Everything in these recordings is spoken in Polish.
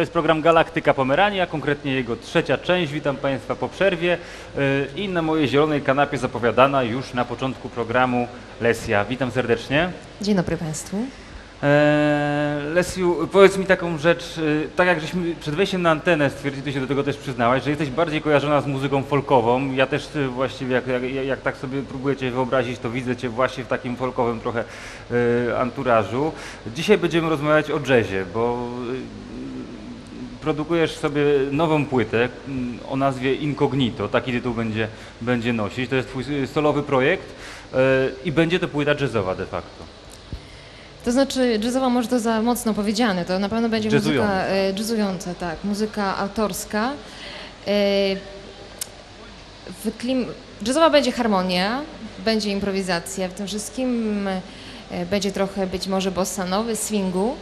To jest program Galaktyka Pomerania, konkretnie jego trzecia część. Witam Państwa po przerwie y, i na mojej zielonej kanapie zapowiadana już na początku programu Lesja. Witam serdecznie. Dzień dobry Państwu. Eee, Lesiu, powiedz mi taką rzecz, y, tak jak żeśmy przed wejściem na antenę stwierdzili, ty się do tego też przyznałaś, że jesteś bardziej kojarzona z muzyką folkową. Ja też y, właściwie, jak, jak, jak tak sobie próbuję Cię wyobrazić, to widzę Cię właśnie w takim folkowym trochę y, anturażu. Dzisiaj będziemy rozmawiać o jazzie, bo produkujesz sobie nową płytę mm, o nazwie Incognito, taki tytuł będzie, będzie nosić. To jest Twój solowy projekt y, i będzie to płyta jazzowa de facto. To znaczy, jazzowa może to za mocno powiedziane, to na pewno będzie Jazzująca. muzyka e, jazzująca, tak, muzyka autorska. E, klim... Jazzowa będzie harmonia, będzie improwizacja w tym wszystkim, e, będzie trochę być może bossa nowy, swingu.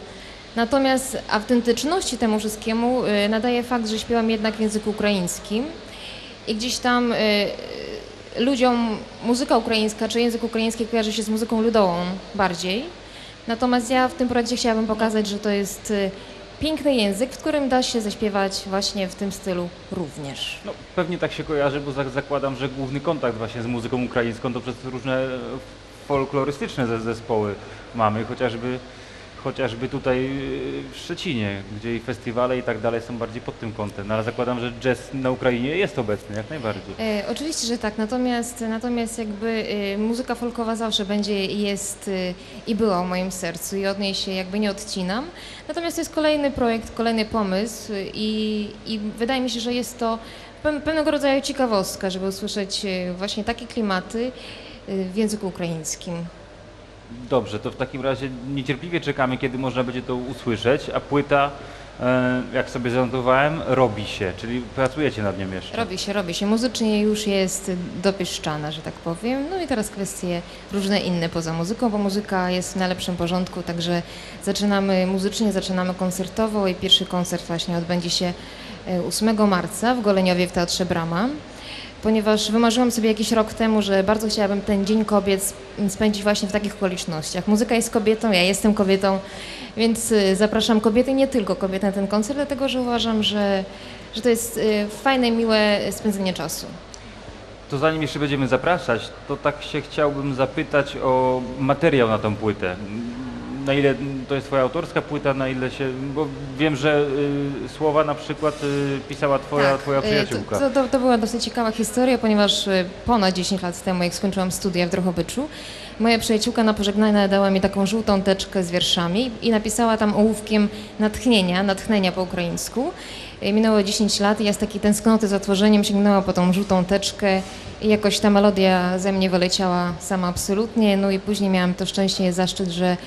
Natomiast autentyczności temu wszystkiemu e, nadaje fakt, że śpiewam jednak w języku ukraińskim i gdzieś tam e, ludziom muzyka ukraińska czy język ukraiński kojarzy się z muzyką ludową bardziej. Natomiast ja w tym projekcie chciałabym pokazać, że to jest y, piękny język, w którym da się zaśpiewać właśnie w tym stylu również. No, pewnie tak się kojarzy, bo za- zakładam, że główny kontakt właśnie z muzyką ukraińską to przez różne e, folklorystyczne ze- zespoły mamy, chociażby, chociażby tutaj e, w Szczecinie, gdzie i festiwale i tak dalej są bardziej pod tym kątem. No, ale zakładam, że jazz na Ukrainie jest obecny jak najbardziej. E, oczywiście, że tak, natomiast, natomiast jakby e, muzyka folkowa zawsze będzie jest e, i była w moim sercu i od niej się jakby nie odcinam. Natomiast to jest kolejny projekt, kolejny pomysł i, i wydaje mi się, że jest to pe- pewnego rodzaju ciekawostka, żeby usłyszeć właśnie takie klimaty w języku ukraińskim. Dobrze, to w takim razie niecierpliwie czekamy, kiedy można będzie to usłyszeć, a płyta, e, jak sobie zanotowałem, robi się, czyli pracujecie nad nią jeszcze. Robi się, robi się. Muzycznie już jest dopieszczana, że tak powiem. No i teraz kwestie różne inne poza muzyką, bo muzyka jest w najlepszym porządku, także zaczynamy muzycznie, zaczynamy koncertowo i pierwszy koncert właśnie odbędzie się e, 8 marca w Goleniowie w Teatrze Brama. Ponieważ wymarzyłam sobie jakiś rok temu, że bardzo chciałabym ten Dzień Kobiet sp- spędzić właśnie w takich okolicznościach. Muzyka jest kobietą, ja jestem kobietą, więc y, zapraszam kobiety, nie tylko kobiety na ten koncert, dlatego że uważam, że, że to jest y, fajne, miłe spędzenie czasu. To zanim jeszcze będziemy zapraszać, to tak się chciałbym zapytać o materiał na tą płytę. Na ile to jest twoja autorska płyta, na ile się... Bo wiem, że y, słowa na przykład y, pisała twoja, twoja y, przyjaciółka. To, to, to była dosyć ciekawa historia, ponieważ y, ponad 10 lat temu, jak skończyłam studia w Drohobyczu, moja przyjaciółka na pożegnanie dała mi taką żółtą teczkę z wierszami i napisała tam ołówkiem natchnienia, natchnienia po ukraińsku. Y, Minęło 10 lat i ja z takiej tęsknoty za tworzeniem sięgnęła po tą żółtą teczkę i jakoś ta melodia ze mnie wyleciała sama absolutnie. No i później miałam to szczęście i zaszczyt, że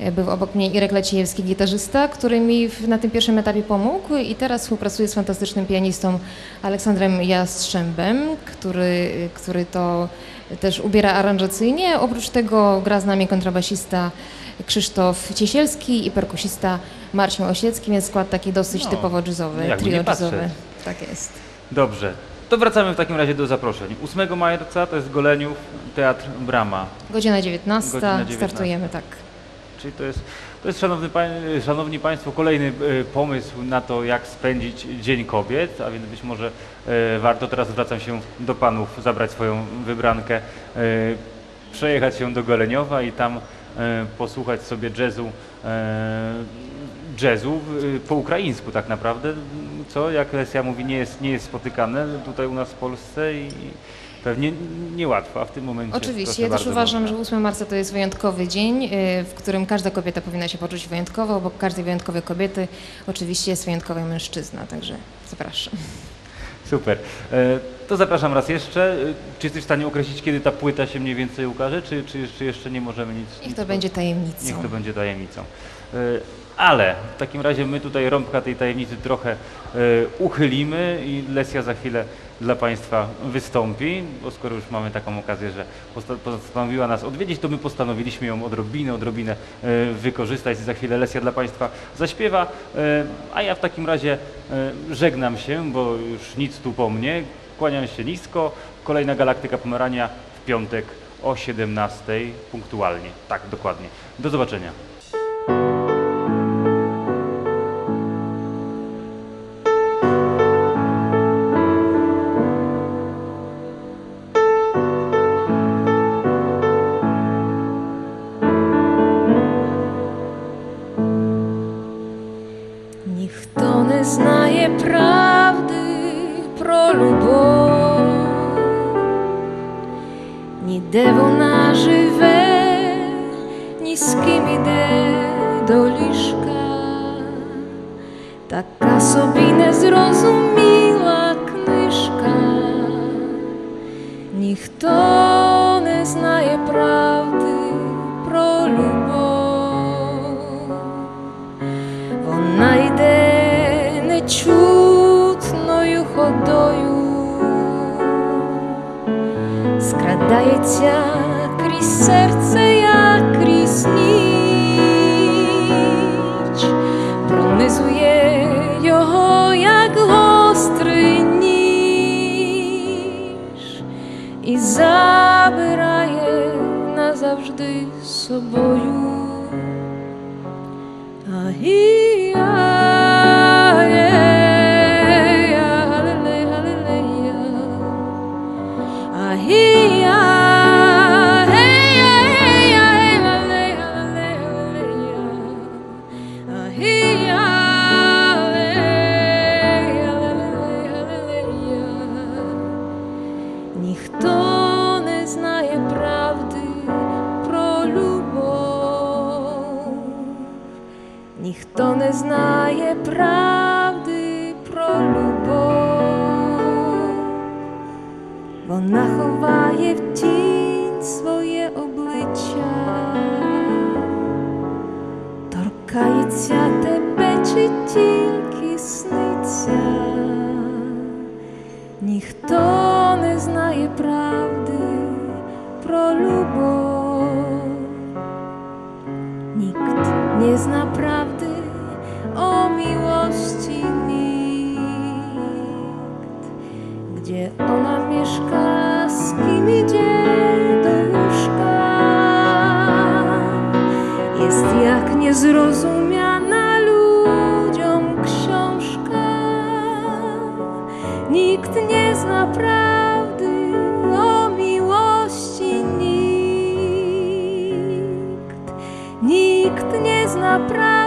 y, był obok mnie Irek Leciejewski, gitarzysta, który mi na tym pierwszym etapie pomógł i teraz współpracuję z fantastycznym pianistą Aleksandrem Jastrzębem, który, który to też ubiera aranżacyjnie. Oprócz tego gra z nami kontrabasista Krzysztof Ciesielski i perkusista Marcin Osiecki, więc skład taki dosyć No, typowo jazzowy, trio jazzowe. Tak jest. Dobrze. To wracamy w takim razie do zaproszeń. 8 marca to jest Goleniów, Teatr Brama. Godzina 19, Godzina 19. startujemy, tak. Czyli to jest, to jest szanowny pań, Szanowni Państwo, kolejny e, pomysł na to, jak spędzić Dzień Kobiet, a więc być może e, warto, teraz zwracam się do Panów, zabrać swoją wybrankę, e, przejechać się do Goleniowa i tam posłuchać sobie jazzu, e, jazzu e, po ukraińsku tak naprawdę, co jak Lesja mówi nie jest, nie jest spotykane tutaj u nas w Polsce i pewnie niełatwo, a w tym momencie Oczywiście, ja też uważam, można. że 8 marca to jest wyjątkowy dzień, w którym każda kobieta powinna się poczuć wyjątkowo, bo każdej wyjątkowej kobiety oczywiście jest wyjątkowy mężczyzna, także zapraszam. Super. To zapraszam raz jeszcze. Czy jesteś w stanie określić, kiedy ta płyta się mniej więcej ukaże, czy, czy, czy jeszcze nie możemy nic... Niech nic to będzie tajemnicą. Niech to będzie tajemnicą. E, Ale w takim razie my tutaj rąbka tej tajemnicy trochę e, uchylimy i Lesja za chwilę dla Państwa wystąpi, bo skoro już mamy taką okazję, że posta- postanowiła nas odwiedzić, to my postanowiliśmy ją odrobinę, odrobinę e, wykorzystać. Za chwilę Lesja dla Państwa zaśpiewa, a ja w takim razie żegnam się, bo już nic tu po mnie. Kłaniam się nisko. Kolejna Galaktyka Pomerania w piątek o 17 punktualnie. Tak, dokładnie. Do zobaczenia. Ніде вона живе, ні з ким іде до ліжка, така собі незрозуміла книжка, ніхто скрадається крізь серце, як крізь ніч, пронизує його, як гострий ніж, і забирає назавжди з собою. Ніхто правди про любов, вона ховає в тінь своє обличчя, торкається тебе чи тільки сниться, ніхто не знає правди про любов. Nikt nie zna prawdy mieszka, z kim idzie do łóżka. Jest jak niezrozumiana ludziom książka. Nikt nie zna prawdy o miłości nikt. Nikt nie zna prawdy